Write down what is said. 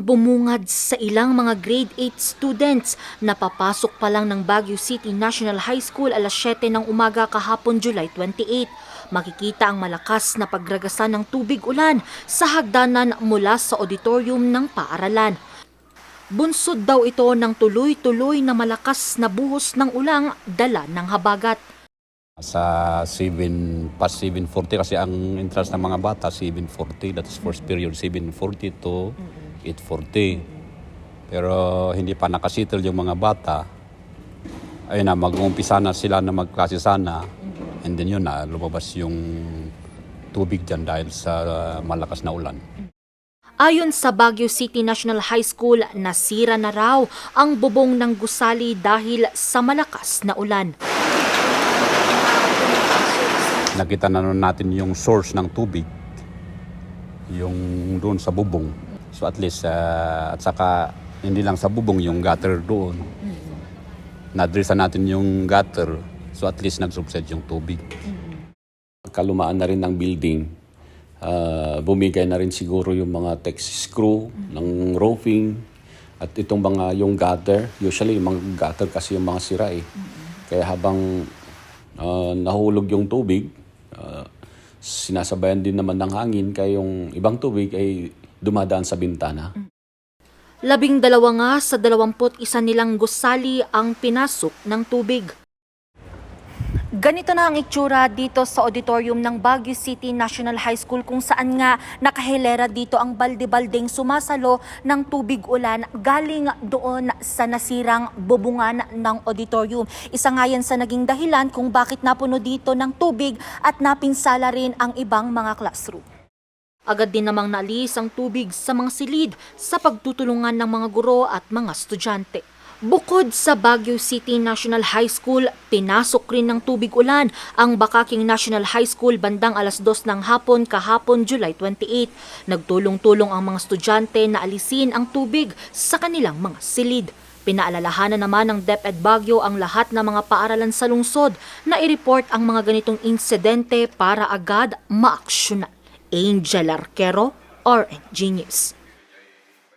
bumungad sa ilang mga grade 8 students na papasok pa lang ng Baguio City National High School alas 7 ng umaga kahapon July 28. Makikita ang malakas na pagragasan ng tubig ulan sa hagdanan mula sa auditorium ng paaralan. Bunsod daw ito ng tuloy-tuloy na malakas na buhos ng ulang dala ng habagat. Sa 7, past 7.40 kasi ang entrance ng mga bata 7.40, that is first period 7.40 to 8.40. Pero hindi pa nakasettle yung mga bata. Ayun na, mag-uumpisa na sila na magklase sana. And then yun na, lumabas yung tubig dyan dahil sa malakas na ulan. Ayon sa Baguio City National High School, nasira na raw ang bubong ng gusali dahil sa malakas na ulan. Nakita na natin yung source ng tubig, yung doon sa bubong. So at least, uh, at saka hindi lang sa bubong, yung gutter doon. Nadresa natin yung gutter, so at least nag-subside yung tubig. kalumaan na rin ng building, ah, bumigay na rin siguro yung mga text screw ng roofing at itong mga yung gutter. Usually yung mga gutter kasi yung mga sira eh. Kaya habang ah, nahulog yung tubig, ah, sinasabayan din naman ng hangin kaya yung ibang tubig ay dumadaan sa bintana. Labing dalawa nga sa dalawamput isa nilang gusali ang pinasok ng tubig. Ganito na ang itsura dito sa auditorium ng Baguio City National High School kung saan nga nakahilera dito ang balde-baldeng sumasalo ng tubig ulan galing doon sa nasirang bubungan ng auditorium. Isa nga yan sa naging dahilan kung bakit napuno dito ng tubig at napinsala rin ang ibang mga classroom. Agad din namang naalis ang tubig sa mga silid sa pagtutulungan ng mga guro at mga estudyante. Bukod sa Baguio City National High School, pinasok rin ng tubig ulan ang Bakaking National High School bandang alas 2 ng hapon kahapon July 28. Nagtulong-tulong ang mga estudyante na alisin ang tubig sa kanilang mga silid. Pinaalalahanan naman ng DepEd Baguio ang lahat ng mga paaralan sa lungsod na i-report ang mga ganitong insidente para agad maaksyonan. Angel Arquero, RNG News.